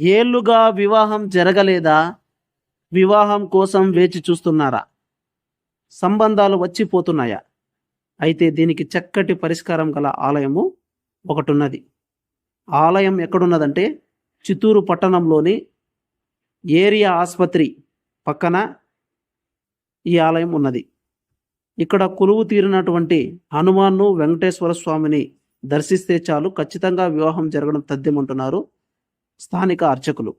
ఏళ్ళుగా వివాహం జరగలేదా? వివాహం కోసం వేచి చూస్తున్నారా? సంబంధాలు వచ్చిపోతున్నాయా? అయితే దీనికి చక్కటి పరిష్కారం గల ఆలయము ఒకటి ఉన్నది ఆలయం ఎక్కడున్నదంటే చిత్తూరు పట్టణంలోని ఏరియా ఆసుపత్రి పక్కన ఈ ఆలయం ఉన్నది. ఇక్కడ కొలువు తీరినటువంటి హనుమాన్ను వెంకటేశ్వర స్వామిని దర్శిస్తే చాలు ఖచ్చితంగా వివాహం జరగడం తథ్యమంటున్నారు. స్థానిక అర్చకులు.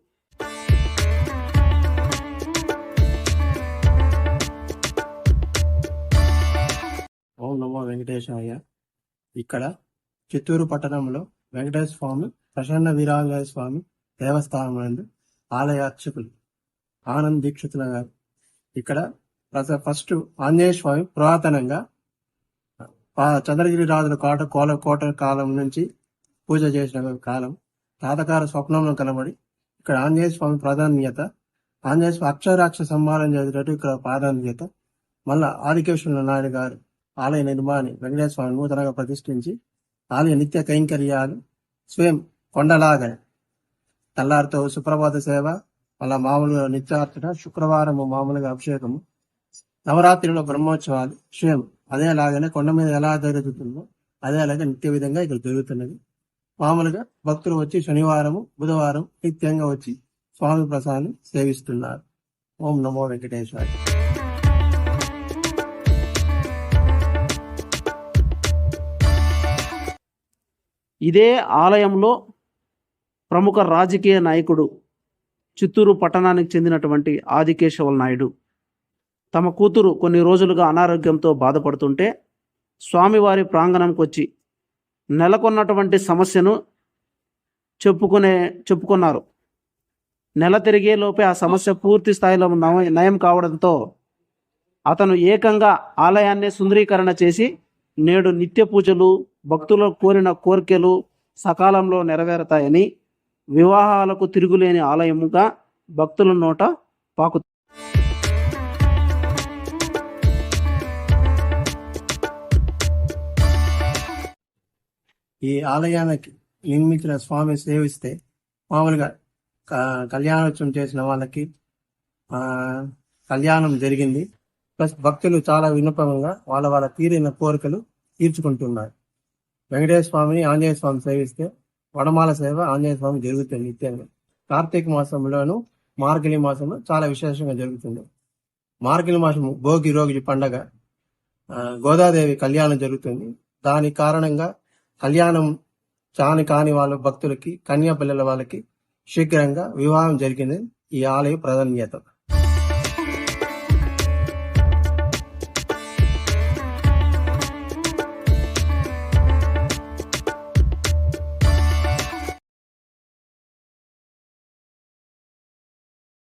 ఓం నమో వెంకటేశాయ. ఇక్కడ చిత్తూరు పట్టణంలో వెంకటేశ్వర స్వామి ప్రసన్న వీరాంజనేయ స్వామి దేవస్థానం నందు ఆలయ అర్చకులు ఆనంద్ దీక్షితుల గారు. ఇక్కడ ఫస్ట్ ఆంజనేయ స్వామి పురాతనంగా చంద్రగిరి రాజుల కోట కోల కోట కాలం నుంచి పూజ చేసిన కాలం. తాతకార స్వప్నంలో కనబడి ఇక్కడ ఆంజనేయ స్వామి ప్రాధాన్యత ఆంజనేయ స్వామి అక్షరాక్ష సంహారం చేసేటట్టు ఇక్కడ ప్రాధాన్యత. మళ్ళా ఆదికేశ్వర నాయుడు గారు ఆలయ నిర్మాణి వెంకటేశ్వర స్వామి నూతనంగా ప్రతిష్ఠించి ఆలయ నిత్య కైంకర్యాలు స్వయం కొండలాగా తెల్లారితో సుప్రభాత సేవ మళ్ళా మామూలుగా నిత్యార్చన శుక్రవారం మామూలుగా అభిషేకము నవరాత్రిలో బ్రహ్మోత్సవాలు స్వయం అదేలాగానే కొండ మీద ఎలా జరుగుతుందో అదేలాగా నిత్య విధంగా ఇక్కడ జరుగుతున్నది. మామూలుగా భక్తులు వచ్చి శనివారం బుధవారం నిత్యంగా వచ్చి స్వామి ప్రసాదం సేవిస్తున్నారు. ఓం నమో వెంకటేశ్వర ఇదే ఆలయంలో ప్రముఖ రాజకీయ నాయకుడు చిత్తూరు పట్టణానికి చెందినటువంటి ఆదికేశవ నాయుడు తమ కూతురు కొన్ని రోజులుగా అనారోగ్యంతో బాధపడుతుంటే స్వామివారి ప్రాంగణంకి వచ్చి నెలకొన్నటువంటి సమస్యను చెప్పుకునే చెప్పుకున్నారు. నెల తిరిగే లోపే ఆ సమస్య పూర్తి స్థాయిలో నయం కావడంతో అతను ఏకంగా ఆలయాన్ని సుందరీకరణ చేసి నేడు నిత్య పూజలు భక్తుల కోరిన కోరికలు సకాలంలో నెరవేరుతాయని వివాహాలకు తిరుగులేని ఆలయముగా భక్తుల నోట పాకు ఈ ఆలయానికి నిర్మించిన స్వామి సేవిస్తే మామూలుగా కళ్యాణోత్సవం చేసిన వాళ్ళకి కళ్యాణం జరిగింది. ప్లస్ భక్తులు చాలా వినపంగా వాళ్ళ వాళ్ళ తీరిన కోరికలు తీర్చుకుంటున్నారు. వెంకటేశ్వర స్వామిని ఆంజనేయ స్వామి సేవిస్తే వడమాల సేవ ఆంజనేయ స్వామి జరుగుతుంది నిత్యంగా. కార్తీక మాసంలోను మార్గిలి మాసంలో చాలా విశేషంగా జరుగుతుంది. మార్గిలి మాసం భోగి రోగి పండగ గోదాదేవి కళ్యాణం జరుగుతుంది. దాని కారణంగా కళ్యాణం చాని కాని వాళ్ళ భక్తులకి కన్యా పిల్లల వాళ్ళకి శీఘ్రంగా వివాహం జరిగింది ఈ ఆలయ ప్రాధాన్యత.